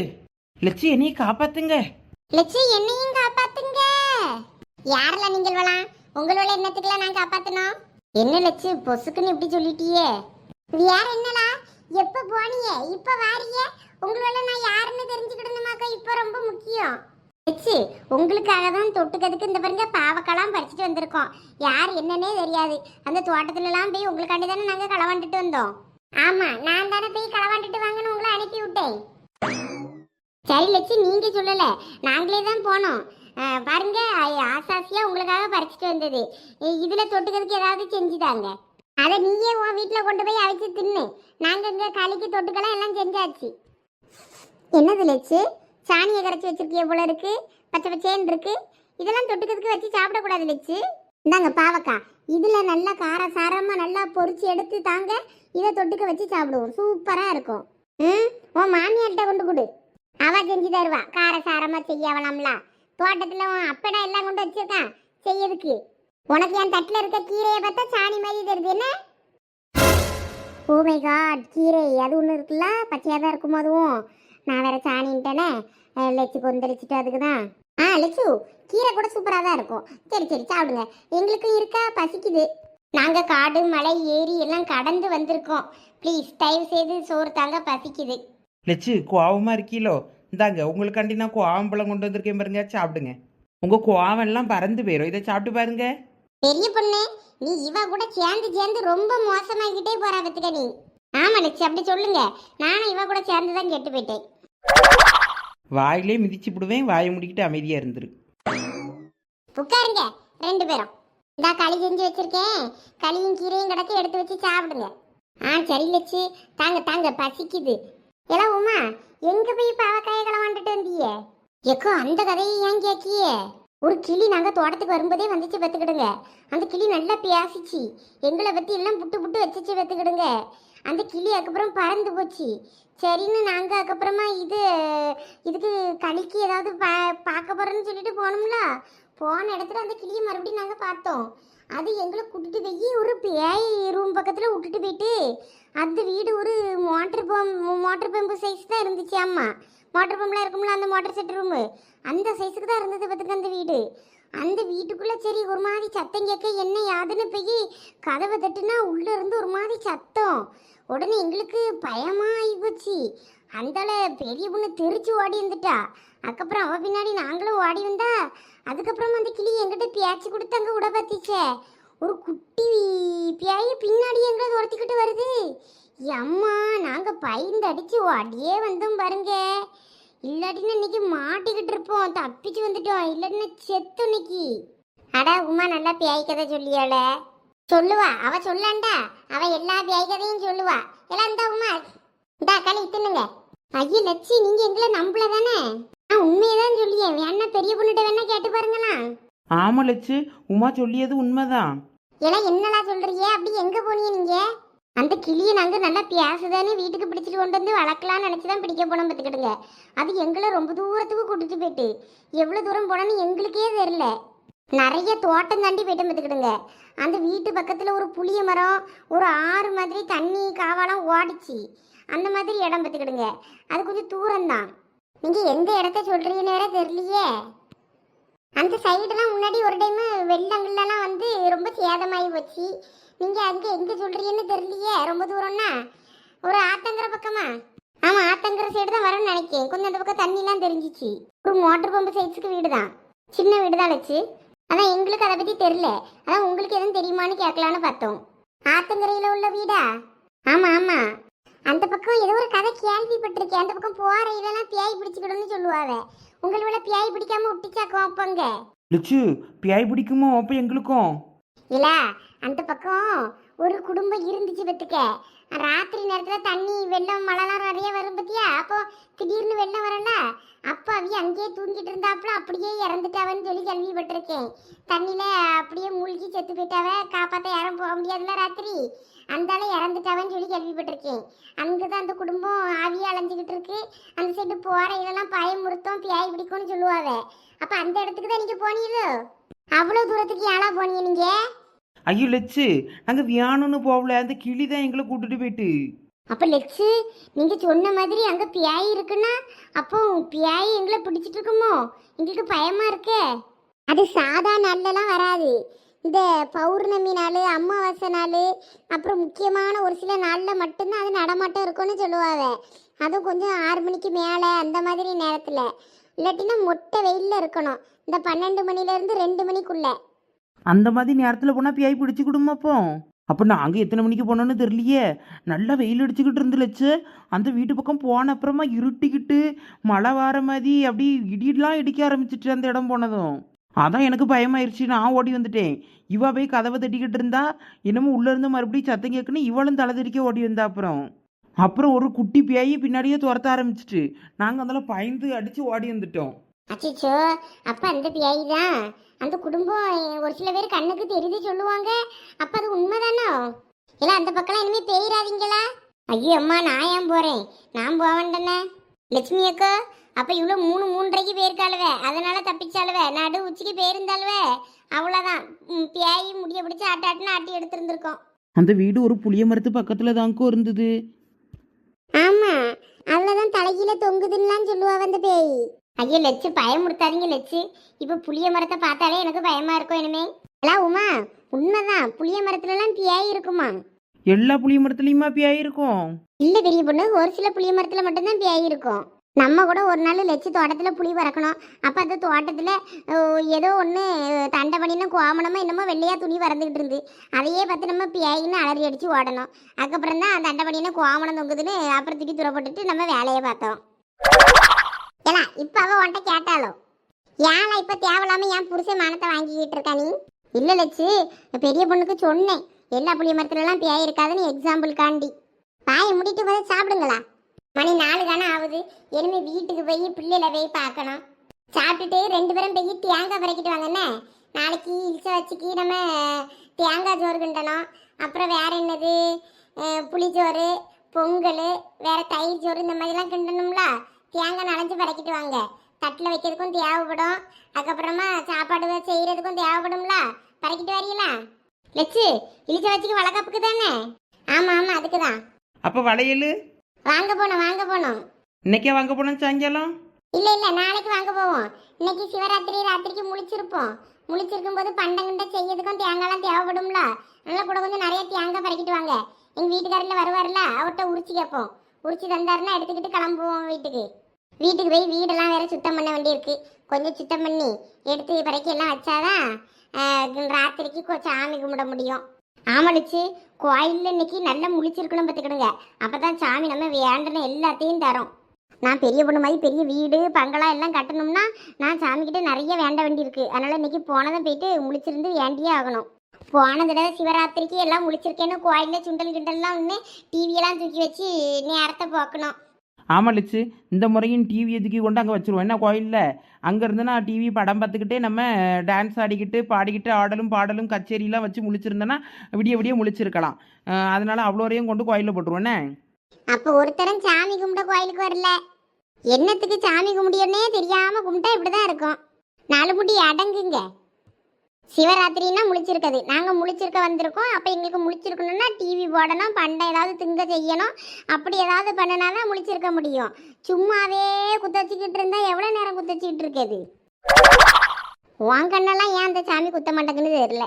B: லட்சு என்னைய காப்பாத்துங்க.
A: லட்சு என்னையும் காப்பாத்துங்க. யாரெல்லாம் நீங்கள் வலாம் உங்களோட எண்ணத்துக்குலாம் நான் காப்பாத்தணும். என்ன லட்சு பொசுக்குன்னு இப்படி சொல்லிட்டியே? வேற என்னலா எப்ப போனியே? இப்ப வாரியே? உங்களோட நான் யாருன்னு தெரிஞ்சுக்கிடணுமாக்கா? இப்ப ரொம்ப முக்கியம். லட்சு உங்களுக்காக தான் தொட்டுக்கிறதுக்கு இந்த பாருங்க பாவக்கெல்லாம் பறிச்சுட்டு வந்திருக்கோம். யார் என்னன்னே தெரியாது. அந்த தோட்டத்துலலாம் போய் உங்களுக்காண்டி தானே நாங்க களவாண்டுட்டு வந்தோம். ஆமா நான் தானே போய் களவாண்டுட்டு வாங்கன்னு உங்களை அனுப்பி விட்டேன். சரி லட்சு நீங்க சொல்லல. நாங்களே தான் போனோம். பாருங்க ஆசாசியா உங்களுக்காக பறிச்சுட்டு வந்தது. இதுல தொட்டுக்கிறதுக்கு ஏதாவது செஞ்சுதாங்க அதை நீயே உன் வீட்டில் கொண்டு போய் அவிச்சு தின்னு. நாங்கள் இங்கே களிக்கு தொட்டுக்கெல்லாம் எல்லாம் செஞ்சாச்சு. என்னது லட்சு? சாணியை கரைச்சி வச்சிருக்கிய போல இருக்கு. பச்சை பச்சேன்னு இருக்கு. இதெல்லாம் தொட்டுக்கிறதுக்கு வச்சு சாப்பிடக்கூடாது லட்சு. இந்தாங்க பாவக்கா இதில் நல்லா கார சாரமாக நல்லா பொறிச்சு எடுத்து தாங்க இதை தொட்டுக்க வச்சு சாப்பிடுவோம். சூப்பராக இருக்கும். ம் உன் மாமியார்கிட்ட கொண்டு கொடு. அவள் செஞ்சு தருவா. கார சாரமாக செய்யவலாம்லாம் தோட்டத்தில் உன் அப்படா எல்லாம் கொண்டு வச்சிருக்கான். செய்யறதுக்கு உனக்கு என் தட்டில் இருக்க கீரையை பார்த்தா சாணி மாதிரி தெரியுது. என்ன? ஓ மை காட் கீரை. அது ஒன்று இருக்குல்ல? பச்சையாக தான் இருக்கும் அதுவும்? நான் வேற சாணின்ட்டேனே. லெச்சு கொந்தளிச்சிட்டு அதுக்கு தான் ஆ லெச்சு கீரை கூட சூப்பராக தான் இருக்கும். சரி சரி சாப்பிடுங்க. எங்களுக்கும் இருக்கா? பசிக்குது. நாங்கள் காடு மலை ஏரி எல்லாம் கடந்து வந்திருக்கோம். ப்ளீஸ் தயவு செய்து சோறு தாங்க பசிக்குது.
B: லெச்சு கோவமாக இருக்கீலோ? இந்தாங்க உங்களுக்காண்டி நான் கோவம்பழம் கொண்டு வந்திருக்கேன் பாருங்க சாப்பிடுங்க. உங்கள் கோவம்லாம் பறந்து போயிடும் இதை சாப்பிட்டு பாருங்க.
A: பெரிய பொண்ணு நீ இவ கூட சேர்ந்து சேர்ந்து ரொம்ப மோசமாகிட்டே போறா பத்துக்க நீ. ஆமா லட்சு அப்படி சொல்லுங்க. நானும் இவ கூட சேர்ந்து தான் கெட்டு போயிட்டேன்.
B: வாயிலே மிதிச்சு விடுவேன் வாயை முடிக்கிட்டு அமைதியாக இருந்துரு.
A: உட்காருங்க ரெண்டு பேரும். இந்தா களி செஞ்சு வச்சிருக்கேன். களியும் கீரையும் கிடக்கு எடுத்து வச்சு சாப்பிடுங்க. ஆ சரி லட்சு. தாங்க தாங்க பசிக்குது. எல்லாம் உமா எங்க போய் பாவக்காயை களவாண்டுட்டு வந்தீங்க எக்கோ அந்த கதையை ஏன் கேக்கியே ஒரு கிளி நாங்க தோட்டத்துக்கு வரும்போதே வந்துச்சு பத்துக்கிடுங்க அந்த கிளி நல்லா பேசிச்சு எங்களை பத்தி எல்லாம் புட்டு புட்டு வச்சிச்சு பத்துக்கிடுங்க அந்த கிளி அதுக்கப்புறம் பறந்து போச்சு. சரின்னு நாங்க அதுக்கப்புறமா இது இதுக்கு களிக்கு ஏதாவது பா பார்க்க போகிறோன்னு சொல்லிட்டு போனோம்ல? போன இடத்துல அந்த கிளியை மறுபடியும் நாங்கள் பார்த்தோம். அது எங்களை கூட்டிட்டு போய் ஒரு பேய் ரூம் பக்கத்தில் விட்டுட்டு போயிட்டு அந்த வீடு ஒரு motor pump motor pump size தான் இருந்துச்சு அம்மா மோட்டர் பம்புலாம் இருக்கும்ல அந்த மோட்டர் செட் ரூமு அந்த சைஸுக்கு தான் இருந்தது பார்த்துக்க அந்த வீடு. அந்த வீட்டுக்குள்ளே சரி ஒரு மாதிரி சத்தம் கேட்க என்ன யாதுன்னு போய் கதவை தட்டுனா உள்ளே இருந்து ஒரு மாதிரி சத்தம். உடனே எங்களுக்கு பயமாக ஆகி போச்சு அந்தால பெரிய பொண்ணு தெரிச்சு ஓடி இருந்துட்டா அதுக்கப்புறம் அவ பின்னாடி நாங்களும் ஓடி வந்தா அதுக்கப்புறம் அந்த கிளி எங்கிட்ட பியாச்சி கொடுத்து அங்கே விட பார்த்திச்சே. ஒரு குட்டி பியாயி பின்னாடி எங்களை துரத்திக்கிட்டு வருது. அம்மா நாங்கள் பயந்து அடிச்சு ஓடியே வந்தோம் பாருங்க. இல்லாட்டினா இன்னைக்கு மாட்டிக்கிட்டு இருப்போம். தப்பிச்சு வந்துட்டோம். இல்லாட்டினா செத்து இன்னைக்கு. அடா உமா நல்லா பியாய் கதை சொல்லியாள. சொல்லுவா. அவ சொல்லாண்டா. அவ எல்லா பியாய் கதையும் சொல்லுவா. எல்லாம் இந்த உமா. இந்தா களி தின்னுங்க. ஐயா லட்சி நீங்க எங்களை நம்பல தானே நான் உண்மையதான் சொல்லியேன் வேணா பெரிய பொண்ணுகிட்ட வேணா கேட்டு பாருங்களா
B: ஆமாம் லட்சு. உமா சொல்லியது உண்மைதான்.
A: எல்லாம் என்னடா சொல்றீங்க? அப்படி எங்க போனீங்க நீங்க? அந்த கிளியை நாங்க நல்லா பேசுதானே வீட்டுக்கு பிடிச்சிட்டு கொண்டு வந்து வளர்க்கலாம்னு நினைச்சுதான் பிடிக்க போனோம் பார்த்துக்கிடுங்க. அது எங்களை ரொம்ப தூரத்துக்கு கூட்டிட்டு போயிட்டு. எவ்வளவு தூரம் போனோன்னு எங்களுக்கே தெரியல. நிறைய தோட்டம் தாண்டி போயிட்டு பார்த்துக்கிடுங்க. அந்த வீட்டு பக்கத்துல ஒரு புளிய மரம் ஒரு ஆறு மாதிரி தண்ணி காவாலாம் ஓடிச்சு. அந்த மாதிரி இடம் பார்த்துக்கிடுங்க. அது கொஞ்சம் தூரம்தான். நீங்கள் எந்த இடத்த சொல்கிறீங்கன்னு வேற தெரியலையே. அந்த சைடுலாம் முன்னாடி ஒரு டைம் வெள்ளங்கள்லாம் வந்து ரொம்ப சேதமாகி போச்சு. நீங்கள் அங்கே எங்கே சொல்கிறீங்கன்னு தெரியலையே. ரொம்ப தூரம்னா? ஒரு ஆத்தங்கிற பக்கமா? ஆமாம் ஆத்தங்கிற சைடு தான் வரணும்னு நினைக்கேன். கொஞ்சம் அந்த பக்கம் தண்ணிலாம் தெரிஞ்சிச்சு. ஒரு மோட்டர் பம்பு சைஸுக்கு வீடு தான் சின்ன வீடு தான் வச்சு அதான் எங்களுக்கு அதை பற்றி தெரியல. அதான் உங்களுக்கு எதுவும் தெரியுமான்னு கேட்கலான்னு பார்த்தோம். ஆத்தங்கரையில் உள்ள வீடா? ஆமாம் ஆமாம் அந்த பக்கம் ஏதோ ஒரு கதை கேள்விப்பட்டிருக்கேன். அந்த பக்கம் போகிற இதெல்லாம் பியாய் பிடிச்சிக்கிடும்னு சொல்லுவாங்க உங்களோட பியாய் பிடிக்காம விட்டுச்சாக்கும் அப்பங்க
B: லட்சு பியாய் பிடிக்குமோ அப்போ எங்களுக்கும்?
A: இல்ல அந்த பக்கம் ஒரு குடும்பம் இருந்துச்சு பத்துக்க. ராத்திரி நேரத்துல தண்ணி வெள்ளம் மழைலாம் நிறைய வரும் பத்தியா? அப்போ திடீர்னு வெள்ளம் வரல? அப்போ அவிய அங்கேயே தூங்கிட்டு இருந்தாப்புல அப்படியே இறந்துட்டாவன்னு சொல்லி கேள்விப்பட்டிருக்கேன். தண்ணியில அப்படியே மூழ்கி செத்து போயிட்டாவ. காப்பாத்த யாரும் போக முடியாதுல ராத்திரி? அந்தால இறந்துட்டாவன்னு சொல்லி கேள்விப்பட்டிருக்கேன். அங்கதான் அந்த குடும்பம் ஆவியா அலைஞ்சுக்கிட்டு இருக்கு. அந்த சைடு போற இதெல்லாம் பயமுறுத்தம் பியாய் பிடிக்கும்னு சொல்லுவாவ. அப்ப அந்த இடத்துக்கு தான் நீங்க போனீங்களோ? அவ்வளவு தூரத்துக்கு ஏழா போனீங்க நீங்க?
B: ஐயோ லட்சு நாங்கள் வியானுன்னு போகல. அந்த கிளி தான் எங்களை கூட்டிட்டு போயிட்டு.
A: அப்ப லெக்ஸு நீங்க சொன்ன மாதிரி அங்க பியாய் இருக்குன்னா அப்போ பியாய் எங்களை பிடிச்சிட்டு இருக்குமோ? எங்களுக்கு பயமா இருக்கே. அது சாதா நாள்லலாம் வராது. இந்த பௌர்ணமி நாள் அமாவாசை நாள் அப்புறம் முக்கியமான ஒரு சில நாளில் மட்டும்தான் அது நடமாட்டம் இருக்கும்னு சொல்லுவாங்க. அதுவும் கொஞ்சம் ஆறு மணிக்கு மேலே அந்த மாதிரி நேரத்தில். இல்லாட்டினா மொட்டை வெயிலில் இருக்கணும். இந்த பன்னெண்டு மணிலேருந்து ரெண்டு மணிக்குள்ளே.
B: அந்த மாதிரி நேரத்தில் போனால் பியாய் பிடிச்சிக்கிடுமா அப்போ? அப்போ நாங்கள் எத்தனை மணிக்கு போனோன்னு தெரியலையே. நல்லா வெயில் அடிச்சுக்கிட்டு இருந்துலச்சு அந்த வீட்டு பக்கம் போன அப்புறமா இருட்டிக்கிட்டு மழை வர மாதிரி அப்படி இடியெல்லாம் இடிக்க ஆரம்பிச்சிட்டு அந்த இடம் போனதும். அதான் எனக்கு பயமாயிருச்சு. நான் ஓடி வந்துட்டேன். இவா போய் கதவை தட்டிக்கிட்டு இருந்தா என்னமோ உள்ளேருந்து மறுபடியும் சத்தம் கேட்குன்னு இவளும் தலை தெறிக்க ஓடி வந்தா அப்புறம். அப்புறம் ஒரு குட்டி பியாயி பின்னாடியே துரத்த ஆரம்பிச்சிட்டு நாங்கள் அதெல்லாம் பயந்து அடித்து ஓடி வந்துட்டோம்.
A: அச்சோ அப்ப அந்த பியாய் தான் அந்த குடும்பம் ஒரு சில பேர் கண்ணுக்கு தெரிஞ்சு சொல்லுவாங்க. அப்ப அது உண்மைதானோ? இல்லை அந்த பக்கம் இனிமேல் பேயிராதீங்களா? ஐயோ அம்மா நான் ஏன் போறேன்? நான் போவேன்டனே லட்சுமி அக்கா அப்ப இவ்வளவு மூணு மூன்றரைக்கு போயிருக்காளுவே. அதனால தப்பிச்சாளுவே. நடு உச்சிக்கு போயிருந்தாளுவே. அவ்வளவுதான். ம், பேய் முடிய பிடிச்சு ஆட்டாட்டுன்னு ஆட்டி எடுத்திருந்திருக்கோம்.
B: அந்த வீடு ஒரு புளிய மரத்து பக்கத்தில் தாங்கோ இருந்தது.
A: ஆமா. அவ்வளவுதான் தலைகீழ தொங்குதுன்னுலாம் சொல்லுவா அந்த பேய். ஐயோ லட்சு பயமுறுத்தாதீங்க லட்சு இப்ப புளிய மரத்தை பார்த்தாலே எனக்கு பயமா இருக்கும் இனிமே? எல்லாம் உமா உண்மைதான். புளிய மரத்துல எல்லாம் பேய் இருக்குமா
B: எல்லா புளிய மரத்துலயுமா பேய் இருக்கும்
A: இல்ல பெரிய பொண்ணு ஒரு சில புளிய மரத்துல மட்டும்தான் பேய் இருக்கும் நம்ம கூட ஒரு நாள் லட்சி தோட்டத்தில் புளி பறக்கணும். அப்போ அந்த தோட்டத்தில் ஏதோ ஒன்று தண்டை பண்ணினா கோமணமாக என்னமோ வெள்ளையாக துணி பறந்துகிட்டு இருந்து. அதையே பார்த்து நம்ம பியாயின்னு அலறி அடித்து ஓடணும். அதுக்கப்புறம் தான் தண்டை பண்ணினா கோமணம் தொங்குதுன்னு அப்புறம் தூக்கி துறப்பட்டுட்டு நம்ம வேலையை பார்த்தோம். ஏன்னா இப்போ அவள் உன்ட்ட கேட்டாலும் ஏன்னா இப்போ தேவையில்லாமல் என் புருஷன் மானத்தை வாங்கிக்கிட்டு இருக்கா நீ? இல்லை லட்சு பெரிய பொண்ணுக்கு சொன்னேன். எல்லா புளிய மரத்துலலாம் பேய் இருக்காதுன்னு எக்ஸாம்பிள் காண்டி. பாயை முடிட்டு போய் சாப்பிடுங்களா? மணி நாலு தானே ஆகுது. இனிமே வீட்டுக்கு போய் பிள்ளையில போய் பார்க்கணும். சாப்பிட்டுட்டு ரெண்டு பேரும் போய் தேங்காய் பறக்கிட்டு வாங்கண்ணே நாளைக்கு இழிச்ச வச்சுக்கி நம்ம தேங்காய் சோறு கிண்டணும். அப்புறம் வேற என்னது? புளிச்சோறு பொங்கல் வேற தயிர் சோறு இந்த மாதிரிலாம் கிண்டணும்ல? தேங்காய் நனைஞ்சு பறக்கிட்டு வாங்க. தட்டில் வைக்கிறதுக்கும் தேவைப்படும். அதுக்கப்புறமா சாப்பாடு செய்கிறதுக்கும் தேவைப்படும்ல? பறக்கிட்டு வரீங்களா லட்சு இழிச்ச வச்சுக்கு வளகாப்புக்கு தானே? ஆமா ஆமா அதுக்கு தான்
B: அப்போ வளையல்?
A: வாங்க போனோம் வாங்க போனோம்.
B: இன்னைக்கே வாங்க போனோம் சாயங்காலம்?
A: இல்ல இல்ல நாளைக்கு வாங்க போவோம். இன்னைக்கு சிவராத்திரி ராத்திரிக்கு முழிச்சிருப்போம். முழிச்சிருக்கும் போது பண்டங்கிட்ட செய்யறதுக்கும் தேங்காய்லாம் தேவைப்படும்ல. அதனால கூட கொஞ்சம் நிறைய தேங்காய் பறக்கிட்டு வாங்க. எங்க வீட்டுக்காரில் வருவார்ல அவர்கிட்ட உரிச்சு கேட்போம். உரிச்சு தந்தாருன்னா எடுத்துக்கிட்டு கிளம்புவோம் வீட்டுக்கு. வீட்டுக்கு போய் வீடெல்லாம் வேற சுத்தம் பண்ண வேண்டியிருக்கு. கொஞ்சம் சுத்தம் பண்ணி எடுத்து பறக்கி எல்லாம் வச்சாதான் ராத்திரிக்கு கொஞ்சம் சாமி கும்பிட முடியும். ஆமடிச்சு கோயிலில் இன்னைக்கு நல்லா முழிச்சிருக்கணும் பார்த்துக்கிடுங்க. அப்பதான் சாமி நம்ம வேண்டின எல்லாத்தையும் தரும். நான் பெரிய பொண்ணு மாதிரி பெரிய வீடு பங்களா எல்லாம் கட்டணும்னா நான் சாமிக்கிட்ட நிறைய வேண்ட வேண்டியிருக்கு. அதனால் இன்னைக்கு போனதும் போயிட்டு முழிச்சிருந்து வேண்டியே ஆகணும். போன தடவை சிவராத்திரிக்கு எல்லாம் முழிச்சிருக்கேன்னு கோயிலில் சுண்டல் கிண்டல்லாம் ஒன்று டிவியெல்லாம் தூக்கி வச்சு நேரத்தை போக்கணும்
B: ஆமாம் லிச்சு இந்த முறையும் டிவி எதுக்கி கொண்டு அங்கே வச்சிருவோம்? என்ன கோயிலில் அங்கேருந்து நான் டிவி படம் பார்த்துக்கிட்டே நம்ம டான்ஸ் ஆடிக்கிட்டு பாடிக்கிட்டு ஆடலும் பாடலும் கச்சேரியெலாம் வச்சு முழிச்சிருந்தேன்னா விடிய விடிய முழிச்சிருக்கலாம். அதனால் அவ்வளோரையும் அவ்வளோ வரையும் கொண்டு கோயிலில் போட்டுருவோண்ணே
A: அப்போ ஒருத்தரும் சாமி கும்பிட கோயிலுக்கு வரல. என்னத்துக்கு சாமி கும்பிடியோன்னே தெரியாமல் கும்பிட்டா இப்படிதான் இருக்கும். நாலு முடி அடங்குங்க. சிவராத்திரின்னா முழிச்சிருக்கது. நாங்கள் முழிச்சிருக்க வந்திருக்கோம். அப்போ எங்களுக்கு முழிச்சிருக்கணும்னா டிவி போடணும் பண்டை ஏதாவது திங்க செய்யணும். அப்படி ஏதாவது பண்ணினா தான் முழிச்சிருக்க முடியும். சும்மாவே குத்தச்சிக்கிட்டு இருந்தால் எவ்வளோ நேரம் குத்தச்சிக்கிட்டு இருக்குது? உன் கண்ணெல்லாம் ஏன் அந்த சாமி குத்த மாட்டேங்குன்னு தெரியல.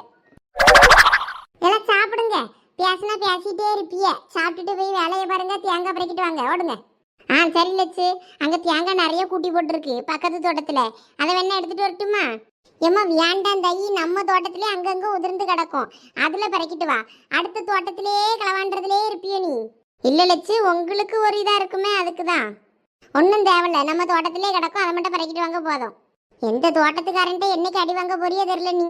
A: எல்லாம் சாப்பிடுங்க. பேசினா பேசிட்டே இருப்பிய. சாப்பிட்டுட்டு போய் வேலையை பாருங்க தேங்காய் பறக்கிட்டு வாங்க. ஓடுங்க. ஆ சரி லட்சு அங்கே தேங்காய் நிறைய கூட்டி போட்டிருக்கு பக்கத்து தோட்டத்தில். அதை வேணா எடுத்துகிட்டு வரட்டுமா? ஏம்மா வேண்டாம் தை நம்ம தோட்டத்திலே அங்கங்க உதிர்ந்து கிடக்கும். அதுல பறக்கிட்டு வா. அடுத்த தோட்டத்திலே களவாண்டுறதுலே இருப்பிய நீ. இல்ல லட்சு உங்களுக்கு ஒரு இதா இருக்குமே அதுக்கு தான் ஒன்றும் தேவையில்ல. நம்ம தோட்டத்திலே கிடக்கும் அதை மட்டும் பறக்கிட்டு வாங்க போதும். எந்த தோட்டத்துக்காரன்ட்ட என்னைக்கு அடி வாங்க போறியோ தெரியல நீ.